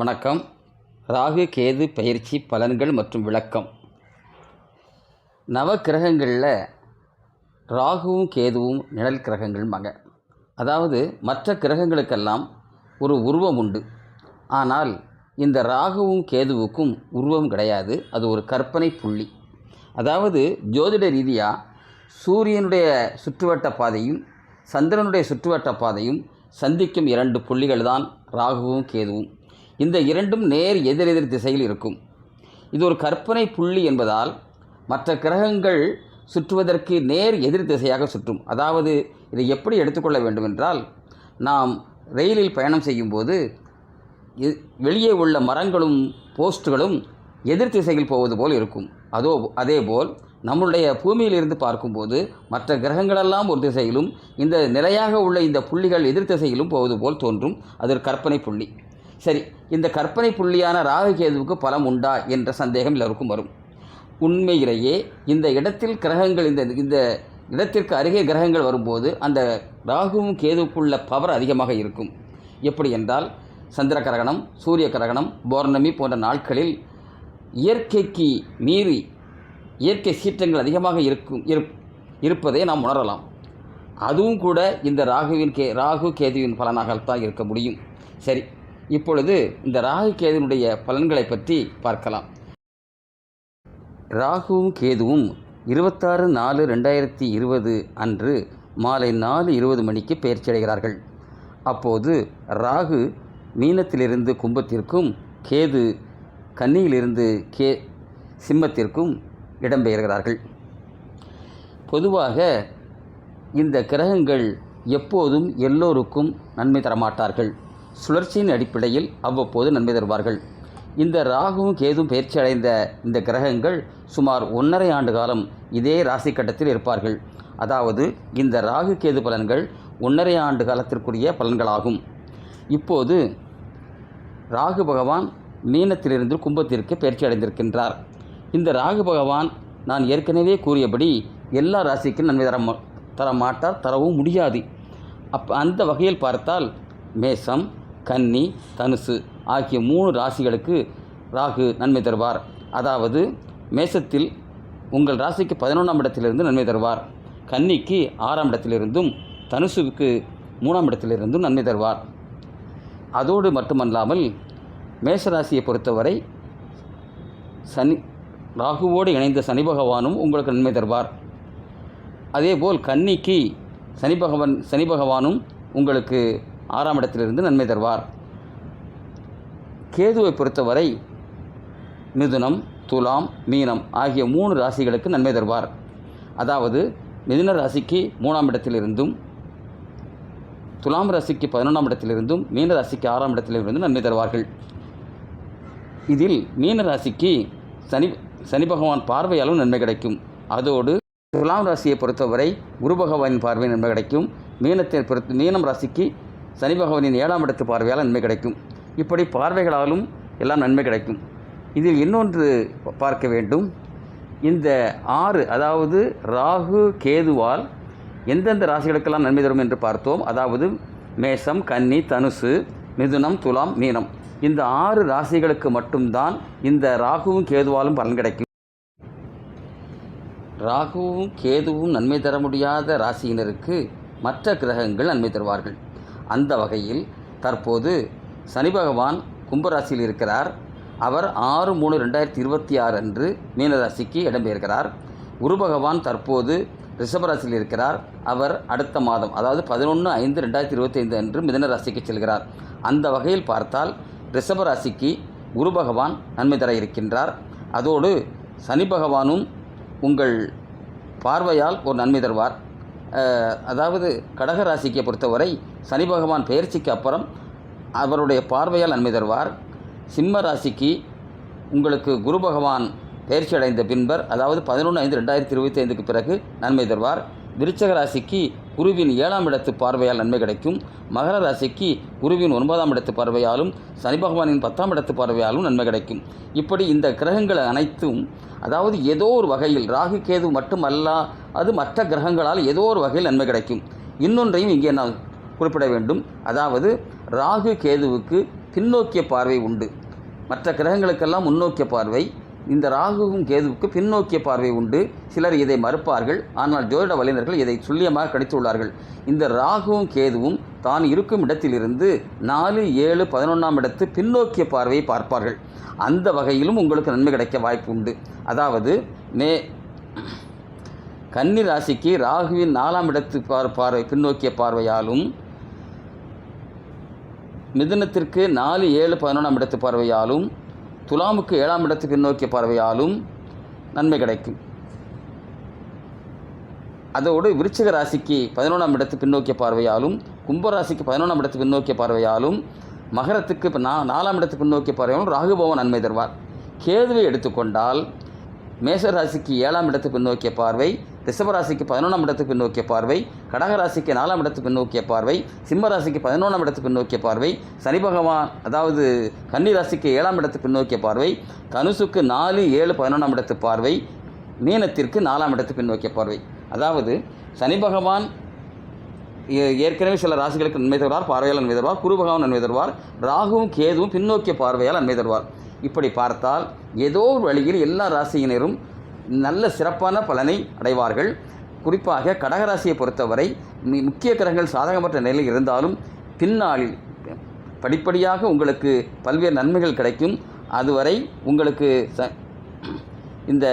வணக்கம். ராகு கேது பயிற்சி பலன்கள் மற்றும் விளக்கம். நவ கிரகங்களில் ராகுவும் கேதுவும் நிழல் கிரகங்கள்பாங்க அதாவது மற்ற கிரகங்களுக்கெல்லாம் ஒரு உருவம் உண்டு. ஆனால் இந்த ராகுவும் கேதுவுக்கும் உருவம் கிடையாது. அது ஒரு கற்பனை புள்ளி. அதாவது ஜோதிட ரீதியாக சூரியனுடைய சுற்றுவட்ட பாதையும் சந்திரனுடைய சுற்றுவட்ட பாதையும் சந்திக்கும் இரண்டு புள்ளிகள் தான் ராகுவும் கேதுவும். இந்த இரண்டும் நேர் எதிரெதிர் திசையில் இருக்கும். இது ஒரு கற்பனை புள்ளி என்பதால் மற்ற கிரகங்கள் சுற்றுவதற்கு நேர் எதிர் திசையாக சுற்றும். அதாவது இதை எப்படி எடுத்துக்கொள்ள வேண்டுமென்றால் நாம் ரயிலில் பயணம் செய்யும்போது வெளியே உள்ள மரங்களும் போஸ்ட்டுகளும் எதிர் திசையில் போவது போல் இருக்கும். அதோ அதேபோல் நம்முடைய பூமியிலிருந்து பார்க்கும்போது மற்ற கிரகங்களெல்லாம் ஒரு திசையிலும் இந்த நிலையாக உள்ள இந்த புள்ளிகள் எதிர் திசையிலும் போவது போல் தோன்றும். அது ஒரு கற்பனை புள்ளி. சரி இந்த கற்பனை புள்ளியான ராகு கேதுவுக்கு பலம் உண்டா என்ற சந்தேகம் எல்லோருக்கும் வரும். உண்மையிலேயே இந்த இடத்தில் கிரகங்கள் இந்த இந்த இடத்திற்கு அருகே கிரகங்கள் வரும்போது அந்த ராகுவும் கேதுவுக்குள்ள பவர் அதிகமாக இருக்கும். எப்படி என்றால் சந்திர கிரகணம் சூரிய கிரகணம் பௌர்ணமி போன்ற நாட்களில் இயற்கைக்கு மீறி இயற்கை சீற்றங்கள் அதிகமாக இருக்கும் இருப்- இருப்பதை நாம் உணரலாம். அதுவும் கூட இந்த ராகுவின் கே ராகு கேதுவின் பலனாகத்தான் இருக்க முடியும். சரி இப்பொழுது இந்த ராகு கேதுவினுடைய பலன்களை பற்றி பார்க்கலாம். ராகுவும் கேதுவும் இருபத்தாறு நாலு ரெண்டாயிரத்தி இருபது அன்று மாலை நாலு இருபது மணிக்கு பெயர்ச்சியடைகிறார்கள். அப்போது ராகு மீனத்திலிருந்து கும்பத்திற்கும் கேது கன்னியிலிருந்து கே சிம்மத்திற்கும் இடம்பெயர்கிறார்கள். பொதுவாக இந்த கிரகங்கள் எப்போதும் எல்லோருக்கும் நன்மை தரமாட்டார்கள். சுழற்சியின் அடிப்படையில் அவ்வப்போது நன்மை தருவார்கள். இந்த ராகுவும் கேதும் பயிற்சி அடைந்த இந்த கிரகங்கள் சுமார் ஒன்றரை ஆண்டு காலம் இதே ராசி கட்டத்தில் இருப்பார்கள். அதாவது இந்த ராகு கேது பலன்கள் ஒன்றரை ஆண்டு காலத்திற்குரிய பலன்களாகும். இப்போது ராகு பகவான் மீனத்திலிருந்து கும்பத்திற்கு பயிற்சி அடைந்திருக்கின்றார். இந்த ராகு பகவான் நான் ஏற்கனவே கூறியபடி எல்லா ராசிக்கும் நன்மை தர மா- தர மாட்டார் தரவும் முடியாது. அப் அந்த வகையில் பார்த்தால் மேசம் கன்னி தனுசு ஆகிய மூணு ராசிகளுக்கு ராகு நன்மை தருவார். அதாவது மேசத்தில் உங்கள் ராசிக்கு பதினொன்றாம் இடத்திலிருந்து நன்மை தருவார். கன்னிக்கு ஆறாம் இடத்திலிருந்தும் தனுசுவுக்கு மூணாம் இடத்திலிருந்தும் நன்மை தருவார். அதோடு மட்டுமல்லாமல் மேசராசியை பொறுத்தவரை சனி ராகுவோடு இணைந்த சனி பகவானும் உங்களுக்கு நன்மை தருவார். அதேபோல் கன்னிக்கு சனி பகவான் சனி பகவானும் உங்களுக்கு ஆறாம் இடத்திலிருந்து நன்மை தருவார். கேதுவை பொறுத்தவரை மிதுனம் துலாம் மீனம் ஆகிய மூணு ராசிகளுக்கு நன்மை தருவார். அதாவது மிதுன ராசிக்கு மூணாம் இடத்திலிருந்தும் துலாம் ராசிக்கு பதினொன்றாம் இடத்திலிருந்தும் மீன ராசிக்கு ஆறாம் இடத்திலிருந்தும் நன்மை தருவார்கள். இதில் மீன ராசிக்கு சனி சனி பகவான் பார்வையாலும் நன்மை கிடைக்கும். அதோடு துலாம் ராசியை பொறுத்தவரை குரு பகவானின் பார்வை நன்மை கிடைக்கும். மீனத்தை பொறுத்து மீனம் ராசிக்கு சனி பகவானின் ஏழாம் இடத்து பார்வையால் நன்மை கிடைக்கும். இப்படி பார்வைகளாலும் எல்லாம் நன்மை கிடைக்கும். இதில் இன்னொன்று பார்க்க வேண்டும். இந்த ஆறு அதாவது ராகு கேதுவால் எந்தெந்த ராசிகளுக்கெல்லாம் நன்மை தரும் என்று பார்த்தோம். அதாவது மேஷம் கன்னி தனுசு மிதுனம் துலாம் மீனம். இந்த ஆறு ராசிகளுக்கு மட்டும்தான் இந்த ராகுவும் கேதுவாலும் பலன் கிடைக்கும். ராகுவும் கேதுவும் நன்மை தர முடியாத ராசியினருக்கு மற்ற கிரகங்கள் நன்மை தருவார்கள். அந்த வகையில் தற்போது சனி பகவான் கும்பராசியில் இருக்கிறார். அவர் ஆறு மூணு ரெண்டாயிரத்தி இருபத்தி ஆறு அன்று மீனராசிக்கு இடம்பெயர்கிறார். குரு பகவான் தற்போது ரிஷபராசியில் இருக்கிறார். அவர் அடுத்த மாதம் அதாவது பதினொன்று ஐந்து ரெண்டாயிரத்தி இருபத்தி ஐந்து அன்று மிதன ராசிக்கு செல்கிறார். அந்த வகையில் பார்த்தால் ரிஷபராசிக்கு குரு பகவான் நன்மை தர இருக்கின்றார். அதோடு சனி பகவானும் உங்கள் பார்வையால் ஒரு நன்மை தருவார். அதாவது கடக ராசிக்கு பொறுத்தவரை சனி பகவான் பெயர்ச்சிக்கு அப்புறம் அவருடைய பார்வையால் நன்மை தருவார். சிம்ம ராசிக்கு உங்களுக்கு குரு பகவான் பயிற்சி அடைந்த பின்பர் அதாவது பதினொன்று ஐந்து ரெண்டாயிரத்தி இருபத்தி ஐந்துக்கு பிறகு நன்மை தருவார். விருச்சக ராசிக்கு குருவின் ஏழாம் இடத்து பார்வையால் நன்மை கிடைக்கும். மகர ராசிக்கு குருவின் ஒன்பதாம் இடத்து பார்வையாலும் சனி பகவானின் பத்தாம் இடத்து பார்வையாலும் நன்மை கிடைக்கும். இப்படி இந்த கிரகங்கள் அனைத்தும் அதாவது ஏதோ ஒரு வகையில் ராகு கேது மட்டுமல்ல அது மற்ற கிரகங்களால் ஏதோ ஒரு வகையில் நன்மை கிடைக்கும். இன்னொன்றையும் இங்கே நான் குறிப்பிட வேண்டும். அதாவது ராகு கேதுவுக்கு பின்னோக்கிய பார்வை உண்டு. மற்ற கிரகங்களுக்கெல்லாம் முன்னோக்கிய பார்வை இந்த ராகுவும் கேதுவுக்கு பின்னோக்கிய பார்வை உண்டு. சிலர் இதை மறுப்பார்கள். ஆனால் ஜோதிட வல்லுநர்கள் இதை துல்லியமாக கணித்துள்ளார்கள். இந்த ராகுவும் கேதுவும் தான் இருக்கும் இடத்திலிருந்து நாலு ஏழு பதினொன்றாம் இடத்து பின்னோக்கிய பார்வையை பார்ப்பார்கள். அந்த வகையிலும் உங்களுக்கு நன்மை கிடைக்க வாய்ப்பு உண்டு. அதாவது மே கன்னி ராசிக்கு ராகுவின் நாலாம் இடத்து பார் பார்வை பின்னோக்கிய பார்வையாலும் மிதுனத்திற்கு நாலு ஏழு பதினொன்றாம் இடத்து பார்வையாலும் துலாமுக்கு ஏழாம் இடத்து பின்னோக்கிய பார்வையாலும் நன்மை கிடைக்கும். அதோடு விருச்சிக ராசிக்கு பதினொன்றாம் இடத்து பின்னோக்கிய பார்வையாலும் கும்பராசிக்கு பதினொன்றாம் இடத்து பின்னோக்கிய பார்வையாலும் மகரத்துக்கு இப்போ நா நாலாம் இடத்து பின்னோக்கிய பார்வையாலும் ராகுபவன் நன்மை தருவார். கேதுவை எடுத்துக்கொண்டால் மேஷ ராசிக்கு ஏழாம் இடத்து பின்னோக்கிய பார்வை ரிஷபராசிக்கு பதினொன்றாம் இடத்து பின்னோக்கிய பார்வை கடகராசிக்கு நாலாம் இடத்து பின்னோக்கிய பார்வை சிம்ம ராசிக்கு பதினொன்றாம் இடத்து பின்னோக்கிய பார்வை சனி பகவான் அதாவது கன்னி ராசிக்கு ஏழாம் இடத்து பின்னோக்கிய பார்வை தனுசுக்கு நாலு ஏழு பதினொன்றாம் இடத்து பார்வை மீனத்திற்கு நாலாம் இடத்து பின்னோக்கிய பார்வை. அதாவது சனி பகவான் ஏ- ஏற்கனவே சில ராசிகளுக்கு நன்மை தருவார் பார்வையால் நன்மை தருவார் குரு பகவான் நன்மை தருவார் ராகுவும் கேதுவும் பின்னோக்கிய பார்வையால் நன்மை தருவார். இப்படி பார்த்தால் ஏதோ ஒரு வழியில் எல்லா ராசியினரும் நல்ல சிறப்பான பலனை அடைவார்கள். குறிப்பாக கடகராசியை பொறுத்தவரை முக்கிய கிரகங்கள் சாதகமற்ற நிலையில் இருந்தாலும் பின்னாளில் படிப்படியாக உங்களுக்கு பல்வேறு நன்மைகள் கிடைக்கும். அதுவரை உங்களுக்கு ச இந்த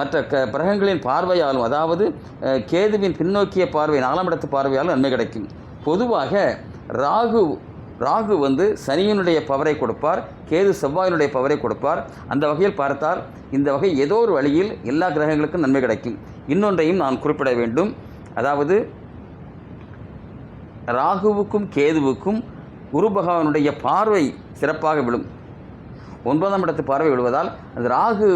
மற்ற க கிரகங்களின் பார்வையாலும் அதாவது கேதுவின் பின்னோக்கிய பார்வை நாலாம் இடத்து பார்வையாலும் நன்மை கிடைக்கும். பொதுவாக ராகு ராகு வந்து சனியினுடைய பவரை கொடுப்பார் கேது செவ்வாயினுடைய பவரை கொடுப்பார். அந்த வகையில் பார்த்தால் இந்த வகை ஏதோ ஒரு வழியில் எல்லா கிரகங்களுக்கும் நன்மை கிடைக்கும். இன்னொன்றையும் நான் குறிப்பிட வேண்டும். அதாவது ராகுவுக்கும் கேதுவுக்கும் குரு பகவானுடைய பார்வை சிறப்பாக விழும். ஒன்பதாம் இடத்து பார்வை விழுவதால் அது ராகு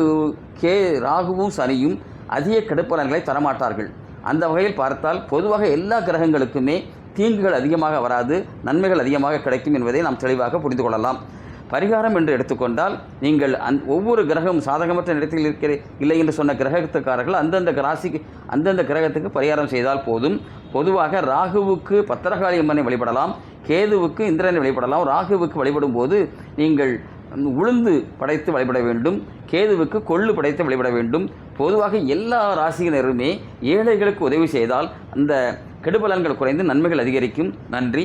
கே ராகுவும் சனியும் அதிக கெடுப்பலன்களை தரமாட்டார்கள். அந்த வகையில் பார்த்தால் பொதுவாக எல்லா கிரகங்களுக்குமே தீங்குகள் அதிகமாக வராது நன்மைகள் அதிகமாக கிடைக்கும் என்பதை நாம் தெளிவாக புரிந்து கொள்ளலாம். பரிகாரம் என்று எடுத்துக்கொண்டால் நீங்கள் அந் ஒவ்வொரு கிரகம் சாதகமற்ற இடத்தில் இருக்கிற இல்லை என்று சொன்ன கிரகத்துக்காரர்கள் அந்தந்த ராசிக்கு அந்தந்த கிரகத்துக்கு பரிகாரம் செய்தால் போதும். பொதுவாக ராகுவுக்கு பத்திரகாளி அம்மனை வழிபடலாம் கேதுவுக்கு இந்திரனை வழிபடலாம். ராகுவுக்கு வழிபடும் போது நீங்கள் உளுந்து படைத்து வழிபட வேண்டும் கேதுவுக்கு கொள்ளு படைத்து வழிபட வேண்டும். பொதுவாக எல்லா ராசியினருமே ஏழைகளுக்கு உதவி செய்தால் அந்த கெடுபலன்கள் குறைந்து நன்மைகள் அதிகரிக்கும். நன்றி.